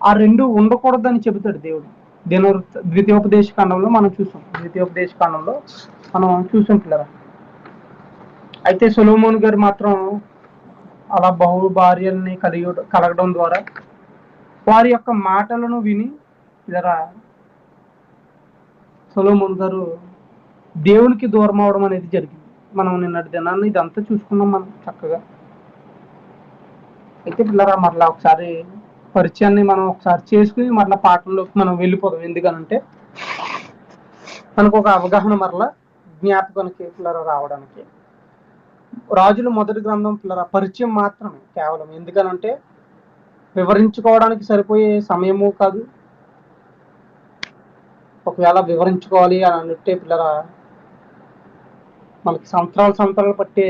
ఆ రెండు ఉండకూడదని చెబుతాడు దేవుడు. దీని ద్వితీయోపదేశ కాండంలో మనం చూసాం. ద్వితీయోపదేశ కాండంలో మనం చూసాం పిల్లరా అయితే సొలోమోన్ గారు మాత్రం అలా బహు భార్యల్ని కలిగి కలగడం ద్వారా వారి యొక్క మాటలను విని జరా సొలోమోన్ గారు దేవునికి దూరం అవడం అనేది జరిగింది. మనం నిన్నటి దినాన్ని ఇదంతా చూసుకున్నాం మనం చక్కగా. అయితే పిల్లరా మరలా ఒకసారి పరిచయాన్ని మనం ఒకసారి చేసుకుని మరలా పాటల్లోకి మనం వెళ్ళిపోదాం. ఎందుకనంటే మనకు ఒక అవగాహన మరలా జ్ఞాపకానికి పిల్లరా రావడానికి. రాజుల మొదటి గ్రంథం పిల్లరా పరిచయం మాత్రమే కేవలం. ఎందుకనంటే వివరించుకోవడానికి సరిపోయే సమయము కాదు. ఒకవేళ వివరించుకోవాలి అని అంటే పిల్లరా మనకి సంవత్సరాలు సంవత్సరాలు పట్టే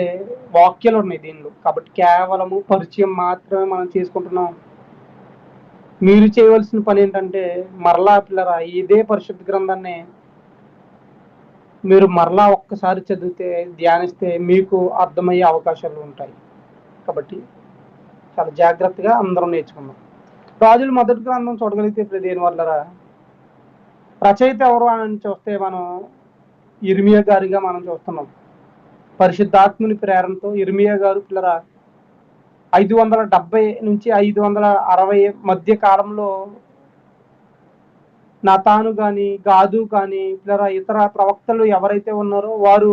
వాక్యాలు ఉన్నాయి దీనిలో. కాబట్టి కేవలము పరిచయం మాత్రమే మనం చేసుకుంటున్నాం. మీరు చేయవలసిన పని ఏంటంటే మరలా పిల్లరా ఇదే పరిశుద్ధ గ్రంథాన్ని మీరు మరలా ఒక్కసారి చదివితే ధ్యానిస్తే మీకు అర్థమయ్యే అవకాశాలు ఉంటాయి. కాబట్టి చాలా జాగ్రత్తగా అందరం నేర్చుకుందాం. రాజుల మొదటి గ్రంథం చూడగలిగితే ఇప్పుడు దేని వల్లరా? రచయిత ఎవరు అని చూస్తే మనం ఇర్మియా గారిగా మనం చూస్తున్నాం. పరిశుద్ధాత్ముని ప్రేరణతో ఇర్మియా గారు పిల్లరా ఐదు వందల డెబ్బై నుంచి ఐదు వందల అరవై మధ్య కాలంలో నతాను కానీ గాదు కానీ పిల్లరా ఇతర ప్రవక్తలు ఎవరైతే ఉన్నారో వారు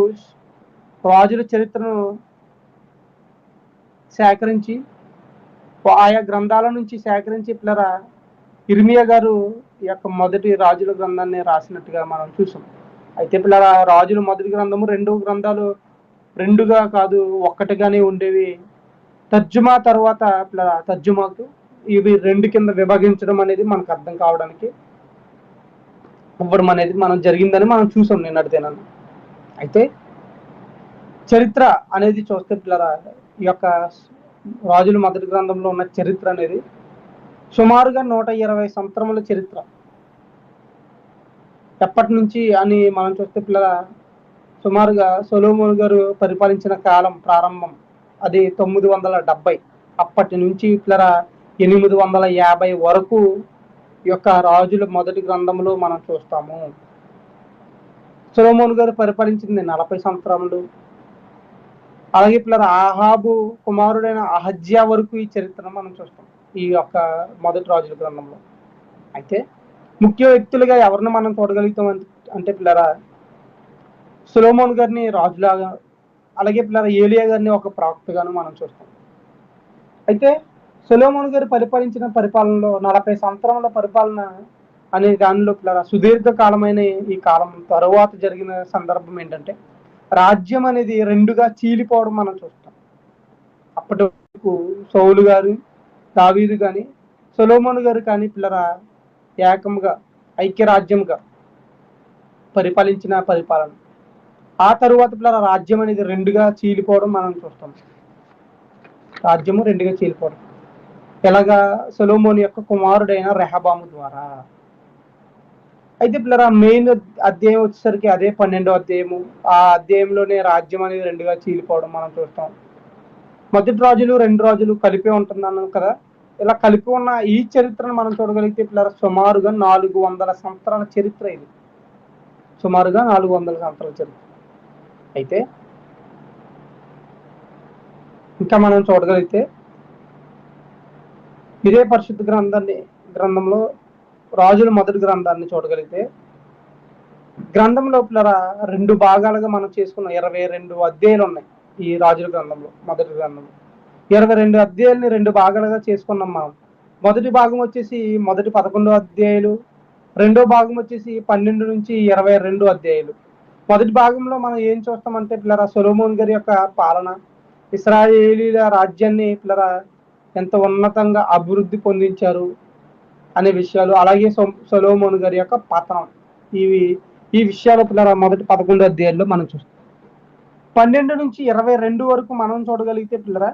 రాజుల చరిత్రను సేకరించి ఆయా గ్రంథాల నుంచి సేకరించి పిల్లరా ఇర్మియా గారు ఈ యొక్క మొదటి రాజుల గ్రంథాన్ని రాసినట్టుగా మనం చూసాం. అయితే పిల్లరా రాజుల మొదటి గ్రంథము రెండు గ్రంథాలు రెండుగా కాదు ఒక్కటిగానే ఉండేవి. తర్జుమా తర్వాత తర్జుమాకు ఇవి రెండు కింద విభాగించడం అనేది మనకు అర్థం కావడానికి ఇవ్వడం అనేది మనం జరిగిందని మనం చూసాం నిన్నటిదేనన్న అయితే చరిత్ర అనేది చూస్తే పిల్లరా ఈ యొక్క రాజుల మొదటి గ్రంథంలో ఉన్న చరిత్ర అనేది సుమారుగా నూట ఇరవై సంవత్సరముల చరిత్ర. ఎప్పటి నుంచి అని మనం చూస్తే పిల్లల సుమారుగా సొలోమోన్ గారు పరిపాలించిన కాలం ప్రారంభం అది తొమ్మిది వందల డెబ్బై అప్పటి నుంచి ఇట్లా ఎనిమిది వందల యాభై వరకు ఈ యొక్క రాజుల మొదటి గ్రంథంలో మనం చూస్తాము. సొలోమోన్ గారు పరిపాలించింది నలభై సంవత్సరములు. అలాగే పిల్లల ఆహాబు కుమారుడైన అహజ్యా వరకు ఈ చరిత్రను మనం చూస్తాం ఈ యొక్క మొదటి రాజుల గ్రంథంలో. అయితే ముఖ్య వ్యక్తులుగా ఎవరిని మనం చూడగలుగుతాం అంటే పిల్లరా సులోమోన్ గారిని రాజులాగా అలాగే పిల్లల ఏలియా గారిని ఒక ప్రవక్తగాను మనం చూస్తాం. అయితే సులోమోన్ గారు పరిపాలించిన పరిపాలనలో నలభై సంవత్సరాల పరిపాలన అనే దానిలో పిల్లల సుదీర్ఘ కాలమైన ఈ కాలం తరువాత జరిగిన సందర్భం ఏంటంటే రాజ్యం అనేది రెండుగా చీలిపోవడం మనం చూస్తాం. అప్పటి వరకు సౌలు గారు దావీదు కానీ సొలోమోన్ గారు కానీ పిల్లల ఏకంగా ఐక్యరాజ్యంగా పరిపాలించిన పరిపాలన. ఆ తరువాత ఇప్పుడు రాజ్యం అనేది రెండుగా చీలిపోవడం మనం చూస్తాం. రాజ్యము రెండుగా చీలిపోవడం. ఎలాగా సొలోమోన్ యొక్క కుమారుడైన రెహబాము ద్వారా. అయితే పిల్లరా మెయిన్ అధ్యాయం వచ్చేసరికి అదే పన్నెండో అధ్యాయము. ఆ అధ్యాయంలోనే రాజ్యం అనేది రెండుగా చీలిపోవడం మనం చూస్తాం. మొదటి రాజులు రెండు రాజులు కలిపే ఉంటున్నాను కదా. ఇలా కలిపి ఉన్న ఈ చరిత్రను మనం చూడగలిగితే పిల్లల సుమారుగా నాలుగు వందల సంవత్సరాల చరిత్ర ఇది. సుమారుగా నాలుగు వందల సంవత్సరాల చరిత్ర. అయితే ఇంకా మనం చూడగలిగితే ఇదే పరిశుద్ధ గ్రంథాన్ని గ్రంథంలో రాజుల మొదటి గ్రంథాన్ని చూడగలిగితే గ్రంథం లోపల రెండు భాగాలుగా మనం చేసుకున్న. ఇరవై రెండు అధ్యాయులు ఉన్నాయి ఈ రాజుల గ్రంథంలో మొదటి గ్రంథంలో. ఇరవై రెండు అధ్యాయుల్ని రెండు భాగాలుగా చేసుకున్నాం మనం. మొదటి భాగం వచ్చేసి మొదటి పదకొండు అధ్యాయులు రెండో భాగం వచ్చేసి పన్నెండు నుంచి ఇరవై రెండు అధ్యాయులు. మొదటి భాగంలో మనం ఏం చూస్తామంటే పిల్లరా సొలోమోన్ గారి యొక్క పాలన ఇస్రాయేలీల రాజ్యాన్ని పిల్లరా ఎంత ఉన్నతంగా అభివృద్ధి పొందించారు అనే విషయాలు అలాగే సొలోమోన్ గారి యొక్క పతనం. ఇవి ఈ విషయాలు పిల్లరా మొదటి పదకొండు అధ్యాయుల్లో మనం చూస్తాం. పన్నెండు నుంచి ఇరవై రెండు వరకు మనం చూడగలిగితే పిల్లరా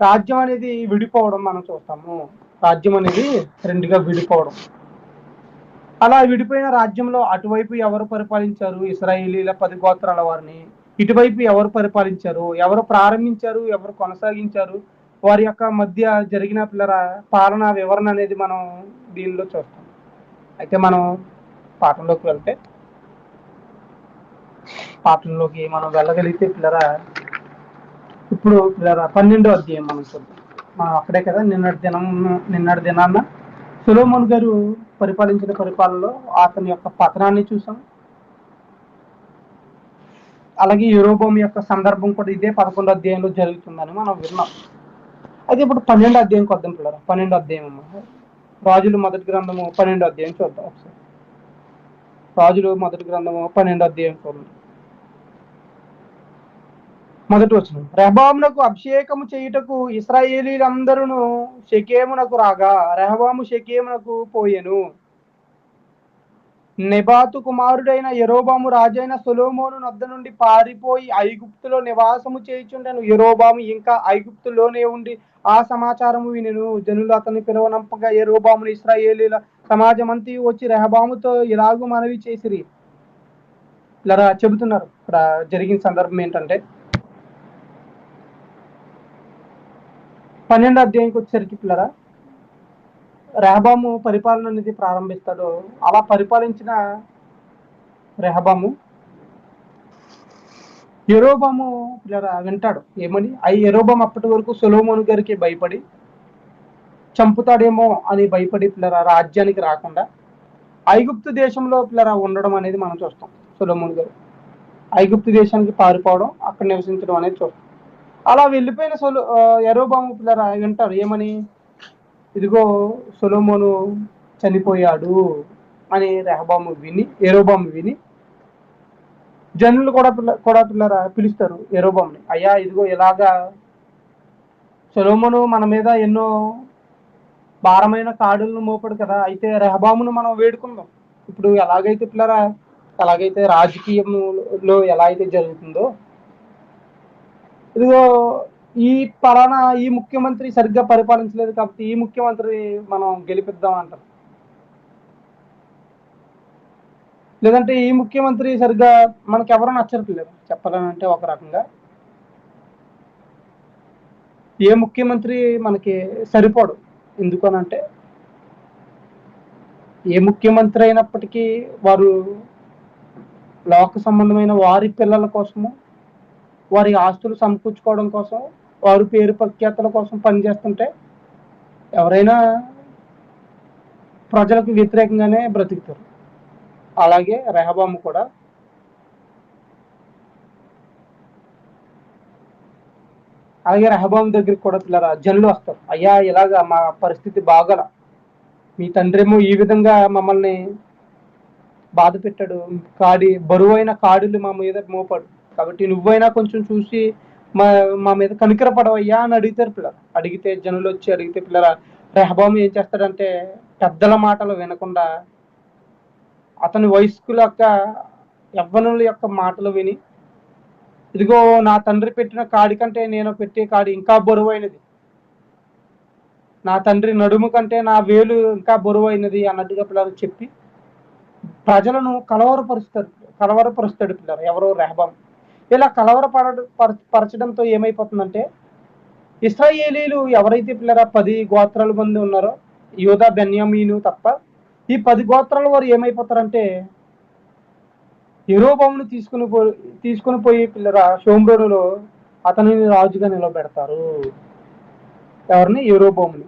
రాజ్యం అనేది విడిపోవడం మనం చూస్తాము. రాజ్యం అనేది రెండుగా విడిపోవడం. అలా విడిపోయిన రాజ్యంలో అటువైపు ఎవరు పరిపాలించారు? ఇస్రాయేలీల పది గోత్రాల వారిని ఇటువైపు ఎవరు పరిపాలించారు? ఎవరు ప్రారంభించారు? ఎవరు కొనసాగించారు? వారి యొక్క మధ్య జరిగిన పిల్లల పాలన వివరణ అనేది మనం దీనిలో చూస్తాం. అయితే మనం పాఠంలోకి వెళ్తే పాఠంలోకి మనం వెళ్ళగలిగితే పిల్లరా ఇప్పుడు పిల్లరా పన్నెండో అధ్యాయం మనం చూద్దాం. మనం అక్కడే కదా నిన్నటి దినం నిన్నటి దినాన్న సులోమన్ గారు పరిపాలించిన పరిపాలనలో అతని యొక్క పతనాన్ని చూసాం. అలాగే యూరోబోమ్ యొక్క సందర్భం కూడా ఇదే పదకొండో అధ్యాయంలో జరుగుతుందని మనం విన్నాం. అయితే ఇప్పుడు పన్నెండు అధ్యాయం వద్దాం పిల్లరా. పన్నెండు అధ్యాయం అమ్మా. రాజులు మొదటి గ్రంథము పన్నెండు అధ్యాయం చూద్దాం ఒకసారి. రాజులు మొదటి గ్రంథము పన్నెండు అధ్యాయం చూడండి. మొదటి వచ్చిన రెహబామునకు అభిషేకము చేయుటకు ఇస్రాయేలీలందరూ షకేమునకు రాగా రెహబాము షకేమునకు పోయెను. నెబాతు కుమారుడైన యరోబాము రాజైన సొలోమోను నద్ద నుండి పారిపోయి ఐగుప్తులో నివాసము చేయుచుండెను. యరోబాము ఇంకా ఐగుప్తులోనే ఉండి ఆ సమాచారము వినెను. జనులు అతన్ని పిలువనంపగా యరోబామును ఇస్రాయేలీల సమాజమంతి వచ్చి రెహబాముతో ఇలాగూ మనవి చేసిరి. ఇలా చెబుతున్నారు. ఇక్కడ జరిగిన సందర్భం ఏంటంటే పన్నెండు అధ్యాయంకి వచ్చేసరికి పిల్లరా రెహబాము పరిపాలన అనేది ప్రారంభిస్తాడు. అలా పరిపాలించిన రెహబాము ఎరోబాము పిల్లరా వింటాడు. ఏమని? ఆ ఎరోబాము అప్పటి వరకు సొలోమోను గారికి భయపడి చంపుతాడేమో అని భయపడి పిల్లరా రాజ్యానికి రాకుండా ఐగుప్తు దేశంలో పిల్లరా ఉండడం అనేది మనం చూస్తాం సొలోమోన్ గారు. ఐగుప్తు దేశానికి పారిపోవడం అక్కడ నివసించడం అనేది చూస్తాం. అలా వెళ్ళిపోయిన సొలో ఎరోబాము పిల్లరా వింటారు ఏమని? ఇదిగో సొలోమోను చనిపోయాడు అని రెహబాము విని ఎరోబాము విని జనులు కూడా పిల్ల కూడా పిల్లరా పిలుస్తారు ఎరోబాముని అయ్యా ఇదిగో ఇలాగా సొలోమోను మన మీద ఎన్నో భారమైన కాడులను మోపడు కదా అయితే రెహబామును మనం వేడుకుందాం. ఇప్పుడు ఎలాగైతే పిల్లరా ఎలాగైతే రాజకీయంలో ఎలా అయితే జరుగుతుందో ఇదిగో ఈ పలానా ఈ ముఖ్యమంత్రి సరిగ్గా పరిపాలించలేదు కాబట్టి ఈ ముఖ్యమంత్రి మనం గెలిపిద్దాం అంటారు లేదంటే ఈ ముఖ్యమంత్రి సరిగ్గా మనకి ఎవరు నచ్చట్లేదు చెప్పాలని అంటే ఒక రకంగా. ఏ ముఖ్యమంత్రి మనకి సరిపోడు ఎందుకనంటే ఏ ముఖ్యమంత్రి అయినప్పటికీ వారు లోక సంబంధమైన వారి పిల్లల కోసము వారి ఆస్తులు సమకూర్చుకోవడం కోసం వారి పేరు ప్రఖ్యాతల కోసం పనిచేస్తుంటే ఎవరైనా ప్రజలకు వ్యతిరేకంగానే బ్రతుకుతారు. అలాగే రెహబాము కూడా. అలాగే రెహబాము దగ్గరికి కూడా పిల్లరా జనులు వస్తారు. అయ్యా ఇలాగా మా పరిస్థితి బాగల. మీ తండ్రేమో ఈ విధంగా మమ్మల్ని బాధ పెట్టాడు కాడి బరువైన కాడులు మా మీద మోపాడు. కాబట్టి నువ్వైనా కొంచెం చూసి మా మా మీద కనికర పడవయ్యా అని అడుగుతారు పిల్లలు అడిగితే జనులు వచ్చి అడిగితే పిల్లల రెహబాము ఏం చేస్తాడంటే పెద్దల మాటలు వినకుండా అతని వయస్కుల యొక్క యవ్వనుల యొక్క మాటలు విని ఇదిగో నా తండ్రి పెట్టిన కాడి కంటే నేను పెట్టే కాడి ఇంకా బరువైనది. నా తండ్రి నడుము కంటే నా వేలు ఇంకా బరువైనది అన్నట్టుగా పిల్లలు చెప్పి ప్రజలను కలవరపరుస్తారు కలవరపరుస్తాడు పిల్లలు ఎవరో రెహబాం ఇలా కలవరపడ పరచడంతో ఏమైపోతుందంటే ఇస్రాయేలీలు ఎవరైతే పిల్లరా పది గోత్రాల మంది ఉన్నారో యోధా బెన్యామీను తప్ప ఈ పది గోత్రాల వారు ఏమైపోతారంటే ఎరోబామును తీసుకుని పో తీసుకుని పోయి పిల్లరా షోమ్రోడులో అతనిని రాజుగా నిలబెడతారు. ఎవరిని? ఎరోబాముని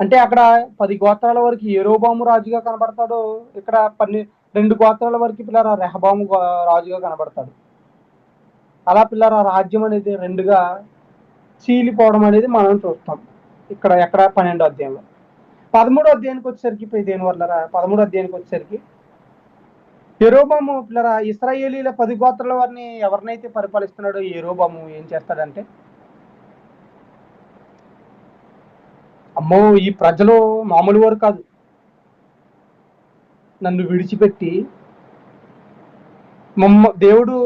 అంటే అక్కడ పది గోత్రాల వరకు ఎరోబాము రాజుగా కనబడతాడు ఇక్కడ పన్నె రెండు గోత్రాల వరకు పిల్లరా రెహబాము రాజుగా కనబడతాడు. అలా పిల్లరా రాజ్యం అనేది రెండుగా చీలిపోవడం అనేది మనం చూస్తాం. ఇక్కడ ఎక్కడ? పన్నెండో అధ్యాయంలో. పదమూడో అధ్యాయానికి వచ్చేసరికి దేని వల్ల పదమూడో అధ్యాయానికి వచ్చేసరికి ఎరోబాము పిల్లరా ఇస్రాయేలీల పది గోత్రాల వారిని ఎవరినైతే పరిపాలిస్తున్నాడో ఎరోబాము ఏం చేస్తాడంటే అమ్మో ఈ ప్రజలు మామూలు వారు కాదు. నన్ను విడిచిపెట్టి మమ్మ దేవుడు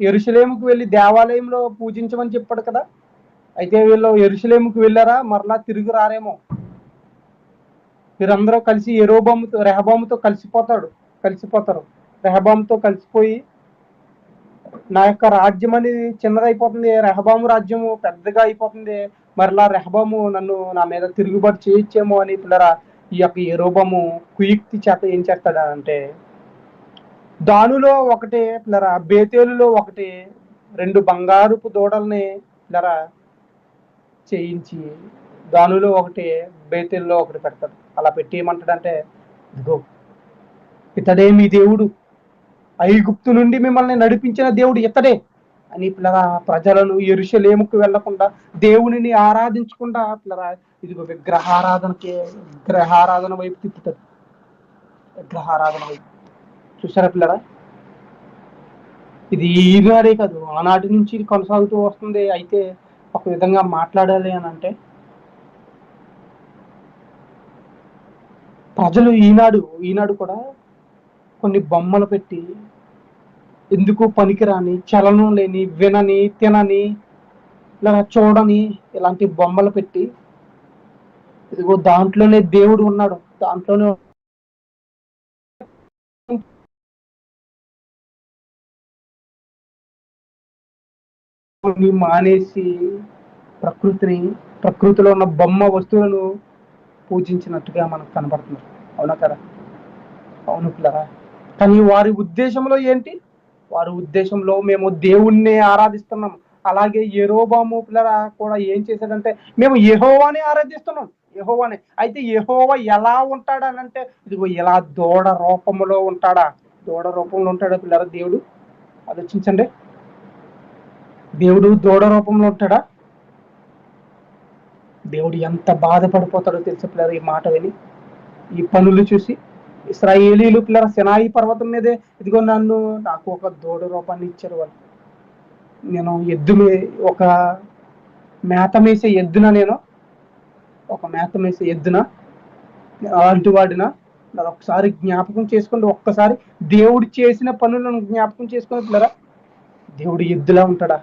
ఎరుసలేముకు వెళ్ళి దేవాలయంలో పూజించమని చెప్పాడు కదా? అయితే వీళ్ళు ఎరుసలేముకు వెళ్ళారా? మరలా తిరిగి రారేమో. వీరందరూ కలిసి ఎరోబాముతో రెహబాముతో కలిసిపోతాడు. కలిసిపోతారు. రెహబాముతో కలిసిపోయి నా యొక్క రాజ్యం అనేది చిన్నదైపోతుంది. రెహబాము రాజ్యము పెద్దగా అయిపోతుంది. మరలా రెహబాము నన్ను నా మీద తిరుగుబాటు చేయొచ్చేమో అని పిల్లరా ఈ యొక్క ఎరోబము కుయుక్తి చేత ఏం చేస్తాడంటే దానులో ఒకటి పిల్లరా బేతేలులో ఒకటి రెండు బంగారుపు దూడల్ని పిల్లరా చేయించి దానిలో ఒకటి బేతెల్లో ఒకటి పెడతాడు. అలా పెట్టి ఏమంటాడంటే ఇదిగో ఇతడే మీ దేవుడు. ఐగుప్తు నుండి మిమ్మల్ని నడిపించిన దేవుడు ఇతడే. అని పిల్లరా ప్రజలను ఎరుషలేముకు వెళ్ళకుండా దేవునిని ఆరాధించకుండా పిల్లరా ఇదిగో విగ్రహారాధనకి విగ్రహారాధన వైపు తిప్పుతాడు విగ్రహారాధన వైపు. చూసారా పిల్లరా? ఇది ఈనాడే కాదు ఆనాటి నుంచి ఇది కొనసాగుతూ వస్తుంది. అయితే ఒక విధంగా మాట్లాడాలి అని అంటే ప్రజలు ఈనాడు ఈనాడు కూడా కొన్ని బొమ్మలు పెట్టి ఎందుకు పనికిరాని చలనం లేని వినని తినని ఇలా చూడని ఇలాంటి బొమ్మలు పెట్టి ఇదిగో దాంట్లోనే దేవుడు ఉన్నాడు. దాంట్లోనే మానేసి ప్రకృతిని ప్రకృతిలో ఉన్న బొమ్మ వస్తువులను పూజించినట్టుగా మనకు కనబడుతుంది అవునా కదా? అవును పిల్లరా? కానీ వారి ఉద్దేశంలో ఏంటి? వారి ఉద్దేశంలో మేము దేవుణ్ణి ఆరాధిస్తున్నాం. అలాగే యెరోబాము పిల్లరా కూడా ఏం చేశాడంటే మేము యెహోవాని ఆరాధిస్తున్నాం. యహోవాని. అయితే యెహోవా ఎలా ఉంటాడనంటే ఇదిగో ఇలా దూడ రూపంలో ఉంటాడా? దూడ రూపంలో ఉంటాడా పిల్లరా దేవుడు? ఆలోచించండి. దేవుడు దూడ రూపంలో ఉంటాడా? దేవుడు ఎంత బాధపడిపోతాడో తెలుసు పిల్లలు ఈ మాట విని? ఈ పనులు చూసి. ఇస్రాయేలీలు పిల్లల సినాయి పర్వతం మీదే ఇదిగో నన్ను నాకు ఒక దూడ రూపాన్ని ఇచ్చారు వాళ్ళు. నేను ఎద్దు ఒక మేత మేసే ఎద్దున నేను? ఒక మేత మేసే ఎద్దున? అలాంటి వాడిన? ఒకసారి జ్ఞాపకం చేసుకోండి. ఒక్కసారి దేవుడు చేసిన పనులను జ్ఞాపకం చేసుకుని పిల్లరా. దేవుడు ఎద్దులా ఉంటాడా?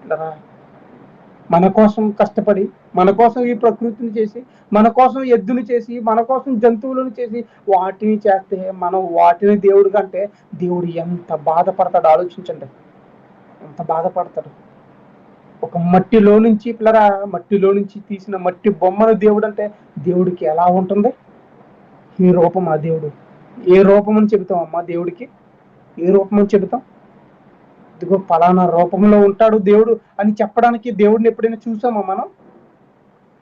పిల్లరా మన కోసం కష్టపడి మన కోసం ఈ ప్రకృతిని చేసి మన కోసం ఎద్దుని చేసి మన కోసం జంతువులను చేసి వాటిని చేస్తే మనం వాటిని దేవుడు కంటే దేవుడు ఎంత బాధపడతాడు ఆలోచించండి. ఎంత బాధపడతాడు? ఒక మట్టిలో నుంచి పిల్లరా మట్టిలో నుంచి తీసిన మట్టి బొమ్మను దేవుడు అంటే దేవుడికి ఎలా ఉంటుంది? ఈ రూపం ఆ దేవుడు? ఏ రూపం అని చెబుతాం అమ్మా దేవుడికి? ఏ రూపం అని చెబుతాం? ఇదిగో పలానా రూపంలో ఉంటాడు దేవుడు అని చెప్పడానికి దేవుడిని ఎప్పుడైనా చూసామా మనం?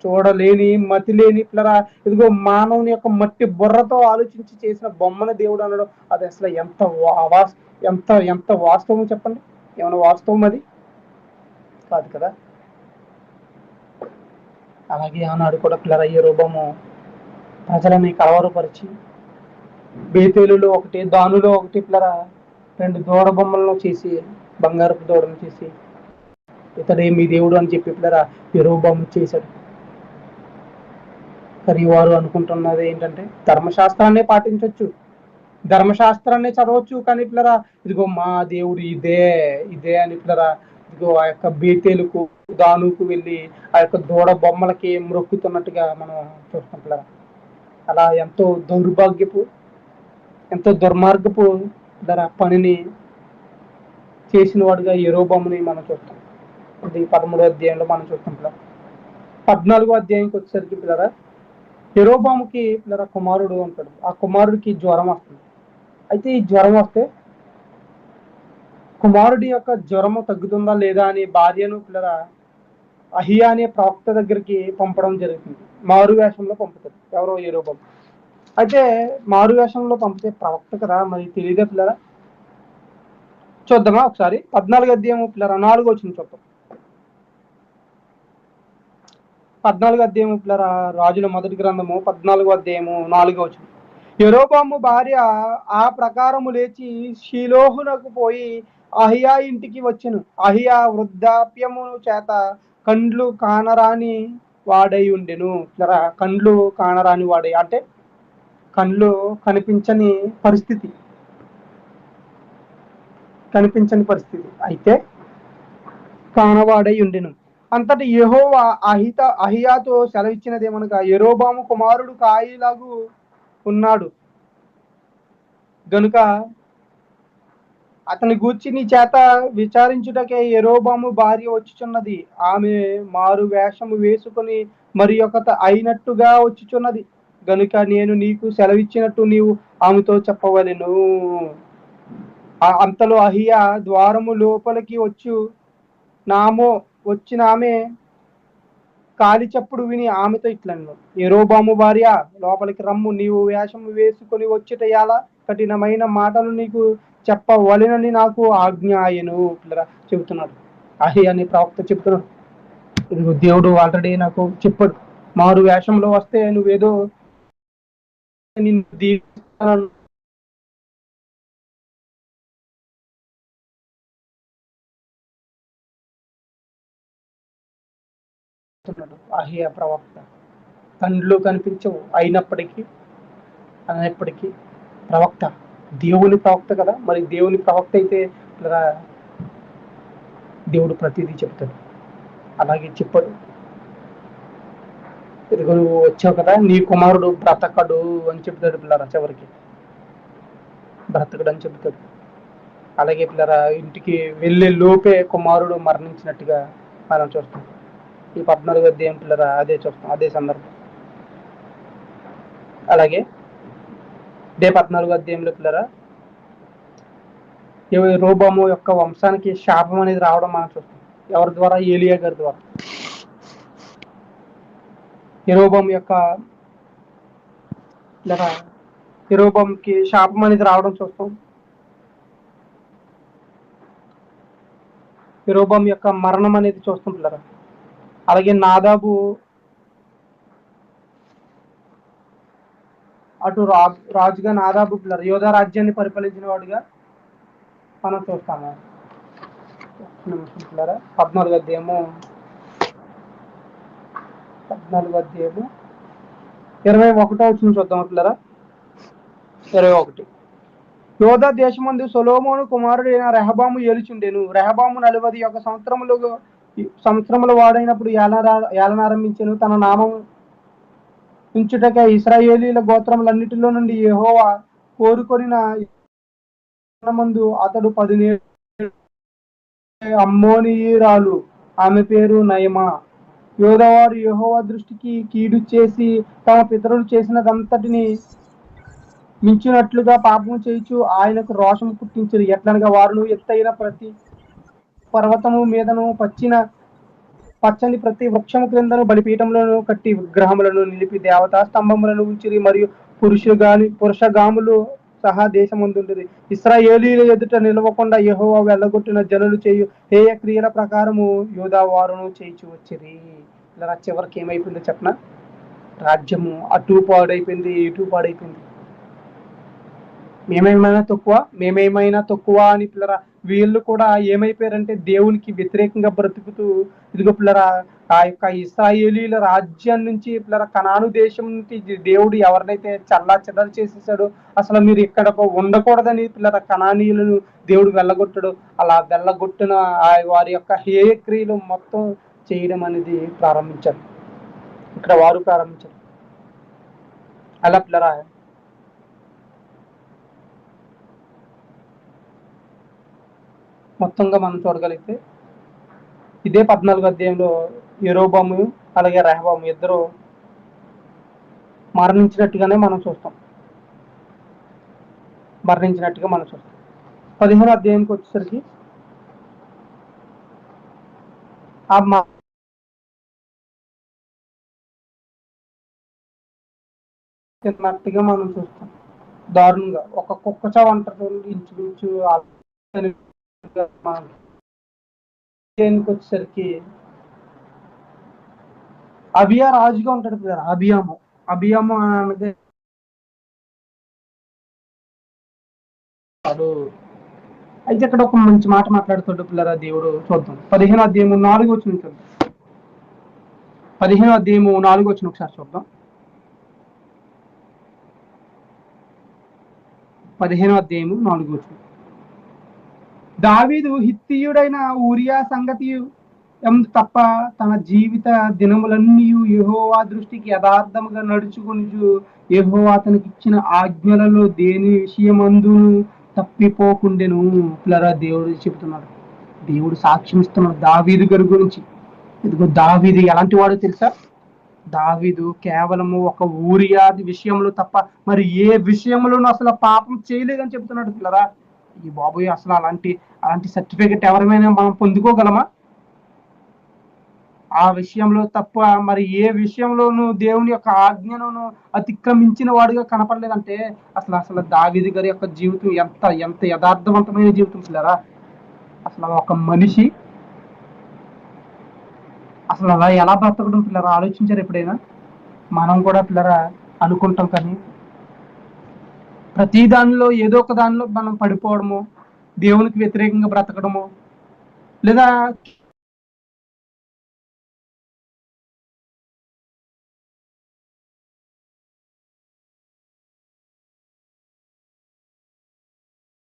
చూడలేని మతి లేని పిల్లరా ఇదిగో మానవుని యొక్క మట్టి బుర్రతో ఆలోచించి చేసిన బొమ్మని దేవుడు అనడం అది అసలు ఎంత వా- ఎంత ఎంత వాస్తవం చెప్పండి. ఏమైనా వాస్తవం అది? కాదు కదా? అలాగే ఆనాడు కూడా పిల్లరా? ఈ రూపము ప్రజలని కలవరపరిచి బేతేలులో ఒకటి దానులో ఒకటి పిల్లరా? రెండు దూడ బొమ్మలను చేసి బంగారపు దూడను చేసి ఇతడే మీ దేవుడు అని చెప్పి పిల్లర బొమ్మ చేశాడు. కానీ వారు అనుకుంటున్నది ఏంటంటే ధర్మశాస్త్రాన్ని పాటించవచ్చు ధర్మశాస్త్రాన్ని చదవచ్చు. కానీ పిల్లరా ఇదిగో మా దేవుడు ఇదే ఇదే అని పిల్లరా ఆ యొక్క బీతేలుకు దానుకు వెళ్ళి ఆ యొక్క దూడ బొమ్మలకి మ్రొక్కుతున్నట్టుగా మనం చూస్తాం అలా ఎంతో దౌర్భాగ్యపు ఎంతో దుర్మార్గపు ధర పనిని చేసిన వాడుగా ఎరోబొమ్మని మనం చూస్తాం. ఇది పదమూడో అధ్యాయంలో మనం చూస్తాం పద్నాలుగో అధ్యాయంకి వచ్చేసరికి పిల్లరా ఎరోబాముకి పిల్లరా కుమారుడు ఉంటాడు ఆ కుమారుడికి జ్వరం వస్తుంది. అయితే ఈ జ్వరం వస్తే కుమారుడి యొక్క జ్వరము తగ్గుతుందా లేదా అని భార్యను పిల్లరా అహియా అనే ప్రవక్త దగ్గరికి పంపడం జరుగుతుంది. మారు వేషంలో పంపుతారు. ఎవరో ఎరోబాము అయితే మారు వేషంలో పంపితే ప్రవక్త కదా మరి తెలియదే పిల్లరా చూద్దామా ఒకసారి. పద్నాలుగు అధ్యాయము పిల్లరా నాలుగు వచ్చింది చూద్దాం. పద్నాలుగు అధ్యాయము పిల్లరా రాజుల మొదటి గ్రంథము పద్నాలుగు అధ్యాయము నాలుగో వచ్చింది. యెరోబాము భార్య ఆ ప్రకారము లేచి షిలోహునకు పోయి అహియా ఇంటికి వచ్చెను. అహియా వృద్ధాప్యము చేత కండ్లు కానరాని వాడై ఉండెను. కండ్లు కానరాని వాడై అంటే కండ్లు కనిపించని పరిస్థితి. కనిపించని పరిస్థితి. అయితే కానవాడై ఉండెను. అంతటి యెహోవా అహిత అహియాతో సెలవిచ్చినదేమనగా ఎరోబాము కుమారుడు కాయిలాగు ఉన్నాడు. గనుక అతని గూర్చి నీ చేత విచారించుటకే ఎరోబాము భార్య వచ్చుచున్నది. ఆమె మారు వేషము వేసుకుని మరి ఒకత అయినట్టుగా వచ్చుచున్నది. గనుక నేను నీకు సెలవిచ్చినట్టు నీవు ఆమెతో చెప్పవలను. అంతలో అహియా ద్వారము లోపలికి వచ్చు నామో వచ్చిన ఆమె కాలి చప్పుడు విని ఆమెతో ఇట్లను ఎరోబాము భార్య లోపలికి రమ్ము నీవు వేషము వేసుకొని వచ్చుట ఎలా కఠినమైన మాటలు నీకు చెప్పవలెనని నాకు ఆజ్ఞ ఆయను పిల్లరా చెబుతున్నాడు. అహి అని ప్రవక్త చెప్తున్నాడు దేవుడు ఆల్రెడీ నాకు చెప్పాడు. మారు వేషంలో వస్తే నువ్వేదో నిన్ను దీవిస్తానని ప్రవక్త. కండ్లు కనిపించవు. అయినప్పటికీ అనేప్పటికీ ప్రవక్త. దేవుని ప్రవక్త కదా? మరి దేవుని ప్రవక్త అయితే దేవుడు ప్రతిదీ చెప్తాడు. అలాగే చెప్పడు. ఇదిగో నువ్వు వచ్చావు కదా నీ కుమారుడు బ్రతకడు అని చెప్తాడు పిల్లరా చివరికి. బ్రతకడు అని చెప్తాడు. అలాగే పిల్లరా ఇంటికి వెళ్ళే లోపే కుమారుడు మరణించినట్టుగా మనం చూస్తాం. ఈ పద్నాలుగు అధ్యాయం పిల్లరా అదే చూస్తాం అదే సందర్భం. అలాగే డే పద్నాలుగు అధ్యాయంలో పిల్లరా? ఇవి యొక్క వంశానికి శాపం అనేది రావడం మనం చూస్తాం ఎవరి ద్వారా? ఏలియా గారి ద్వారా. ఇరోబం యొక్క లేదా ఇరోబంకి శాపం అనేది రావడం చూస్తాం. ఇరోబం యొక్క మరణం అనేది చూస్తాం పిల్లరా. అలాగే నాదాబు అటు రా రాజుగా నాదాబు యోధా రాజ్యాన్ని పరిపాలించిన వాడుగా మనం చూస్తాము. ఒక్క పద్నాలుగు అధ్యాయము. పద్నాలుగు అధ్యాయము. ఇరవై ఒకటో వచ్చిన చూద్దాం అట్లారా ఇరవై ఒకటి. యోధా దేశమందు సొలోమోను కుమారుడైన రెహబాము ఏలుచుండెను. రెహబాము నలభై ఒక సంవత్సరములు సంవత్సరముల వాడైనప్పుడు ఏలన ఏలనారంభించెను. తన నామం ఉంచుటక ఇస్రాయేలీల గోత్రములన్నిటిలో నుండి యహోవా కోరుకొనిన మందు అతడు పదినే అమ్మోనియురాలు. ఆమె పేరు నయమా. యోధవారు యెహోవా దృష్టికి కీడు చేసి తమ పితరులు చేసినదంతటిని మించినట్లుగా పాపం చేయించు ఆయనకు రోషం పుట్టించరు. ఎట్లనగా వారు ఎత్తైన ప్రతి పర్వతము మీదను పచ్చిన పచ్చని ప్రతి వృక్షము క్రిందను బలిపీఠములను కట్టి విగ్రహములను నిలిపి దేవతా స్తంభములను ఉంచిరి మరియు పురుషులు గాని పురుషగాములు సహా దేశమందుండేది ఇస్రాయేలీల ఎదుట నిలవకుండా యెహోవా వెళ్ళగొట్టిన జనులు చేయు హేయ క్రియల ప్రకారము యోధా వారును చేయించి వచ్చిరి. ఇలా చివరికి ఏమైపోయిందో చెప్పన? రాజ్యము అటు పాడైపోయింది ఇటు పాడైపోయింది. మేమేమైనా తక్కువ? మేమేమైనా తక్కువ అని పిల్లరా వీళ్ళు కూడా ఏమైపోయారంటే దేవునికి వ్యతిరేకంగా బ్రతుకుతూ ఇదిగో పిల్లరా ఆ యొక్క ఇస్రాయేలీల రాజ్యం నుంచి పిల్లరా కనాను దేశం నుంచి దేవుడు ఎవరినైతే చల్లా చెదర చేసేసాడో అసలు మీరు ఇక్కడ ఉండకూడదని పిల్లరా కణానీయులను దేవుడు వెళ్ళగొట్టడు. అలా వెళ్ళగొట్టిన ఆ వారి యొక్క హేయ క్రియలు మొత్తం చేయడం అనేది ప్రారంభించారు. ఇక్కడ వారు ప్రారంభించారు. అలా పిల్లరా మొత్తంగా మనం చూడగలిగితే ఇదే పద్నాలుగు అధ్యాయంలో ఎరోబాము అలాగే రెహబాము ఇద్దరు మరణించినట్టుగానే మనం చూస్తాం. మరణించినట్టుగా మనం చూస్తాం. పదిహేను అధ్యాయానికి వచ్చేసరికి ఆ తిన్నట్టుగా మనం చూస్తాం. దారుణంగా ఒక కుక్క చావు అంటారు ఇంచుమించు వచ్చేసరికి అభియా రాజుగా ఉంటాడు పిల్లలు అభియాము అభియాము అనగా అయితే ఇక్కడ ఒక మంచి మాట మాట్లాడుతాడు పిల్లరా దేవుడు చూద్దాం పదిహేను అధ్యాయము నాలుగు వచ్చిన చూద్దాం పదిహేను అధ్యాయము నాలుగు వచ్చిన ఒకసారి చూద్దాం పదిహేను అధ్యాయము నాలుగు వచ్చిన దావీదు హిత్తియుడైన ఊరియా సంగతి ఎందు తప్ప తన జీవిత దినములన్నీ యహోవా దృష్టికి యథార్థముగా నడుచుకుని యహోవా అతనికి ఇచ్చిన ఆజ్ఞలలో దేని విషయమందును తప్పిపోకుండెను పిల్లరా దేవుడు చెబుతున్నాడు. దేవుడు సాక్ష్యం ఇస్తున్నాడు దావీదు గారి గురించి. ఇదిగో దావీదు ఎలాంటి వాడు తెలుసా? దావీదు కేవలము ఒక ఊరియాది విషయంలో తప్ప మరి ఏ విషయంలోనూ అసలు పాపం చేయలేదని చెప్తున్నాడు పిల్లరా. ఈ బాబోయ్ అసలు అలాంటి అలాంటి సర్టిఫికెట్ ఎవరైనా మనం పొందుకోగలమా? ఆ విషయంలో తప్ప మరి ఏ విషయంలోనూ దేవుని యొక్క ఆజ్ఞను అతిక్రమించిన వాడుగా కనపడలేదంటే అసలు అసలు దావిది గారి యొక్క జీవితం ఎంత ఎంత యథార్థవంతమైన జీవితం పిల్లరా? అసలు ఒక మనిషి అసలు అలా ఎలా బ్రతకడం పిల్లరా? ఆలోచించారు ఎప్పుడైనా? మనం కూడా పిల్లరా అనుకుంటాం కానీ ప్రతి దానిలో ఏదో ఒక దానిలో మనం పడిపోవడము దేవునికి వ్యతిరేకంగా బ్రతకడము లేదా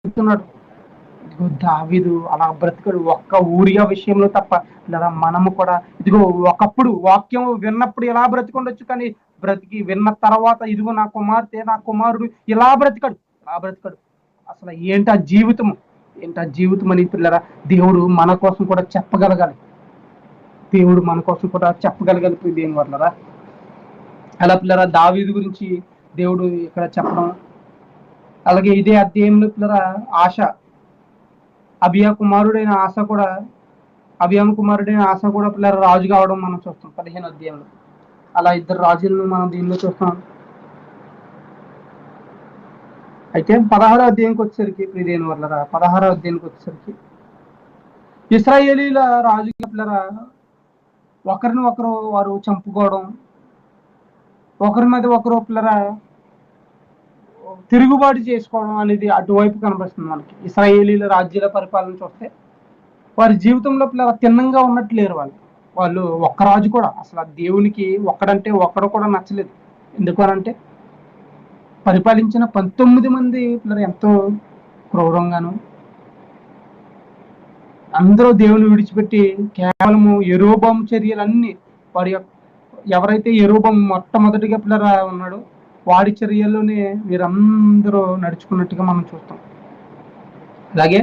ఇదిగో దావీదు అలా బ్రతికడు ఒక్క ఊరియా విషయంలో తప్ప లేదా మనము కూడా ఇదిగో ఒకప్పుడు వాక్యం విన్నప్పుడు ఎలా బ్రతికుండొచ్చు కానీ బ్రతికి విన్న తర్వాత ఇదిగో నా కుమార్తె నా కుమారుడు ఇలా బ్రతికాడు ఇలా బ్రతికాడు. అసలు ఏంటి ఆ జీవితం ఏంటి ఆ జీవితం అని పిల్లరా దేవుడు మన కోసం కూడా చెప్పగలగాలి. దేవుడు మన కోసం కూడా చెప్పగలగాలి దేని వల్లరా అలా పిల్లరా దావీదు గురించి దేవుడు ఇక్కడ చెప్పడం. అలాగే ఇదే అధ్యాయంలో పిల్లరా ఆశ. అభియా కుమారుడైన ఆశ కూడా అభియామ కుమారుడైన ఆశ కూడా పిల్లల రాజు కావడం మనం చూస్తాం పదిహేను అధ్యాయంలో. అలా ఇద్దరు రాజులను మనం దీనిలో చూస్తాం. అయితే పదహారో అధ్యాయంకి వచ్చేసరికి ప్రియదేని వర్లరా? పదహారో అధ్యాయానికి వచ్చేసరికి ఇస్రాయేలీల రాజు పిల్లరా ఒకరిని ఒకరు వారు చంపుకోవడం ఒకరి మీద ఒకరు పిల్లరా తిరుగుబాటు చేసుకోవడం అనేది అటువైపు కనిపిస్తుంది మనకి. ఇస్రాయేలీల రాజ్యాల పరిపాలన చూస్తే వారి జీవితంలో పిల్లల తిన్నంగా ఉన్నట్టు లేరు వాళ్ళు. వాళ్ళు ఒక్క రాజు కూడా అసలు ఆ దేవునికి ఒక్కడంటే ఒక్కడు కూడా నచ్చలేదు. ఎందుకు అంటే పరిపాలించిన పంతొమ్మిది మంది పిల్లలు ఎంతో క్రౌరంగాను అందరూ దేవుని విడిచిపెట్టి కేవలము ఎరోబం చర్యలన్నీ వారి యొక్క ఎవరైతే ఎరోబం మొట్టమొదటిగా పిల్లరా ఉన్నాడో వాడి చర్యల్లోనే వీరందరూ నడుచుకున్నట్టుగా మనం చూస్తాం. అలాగే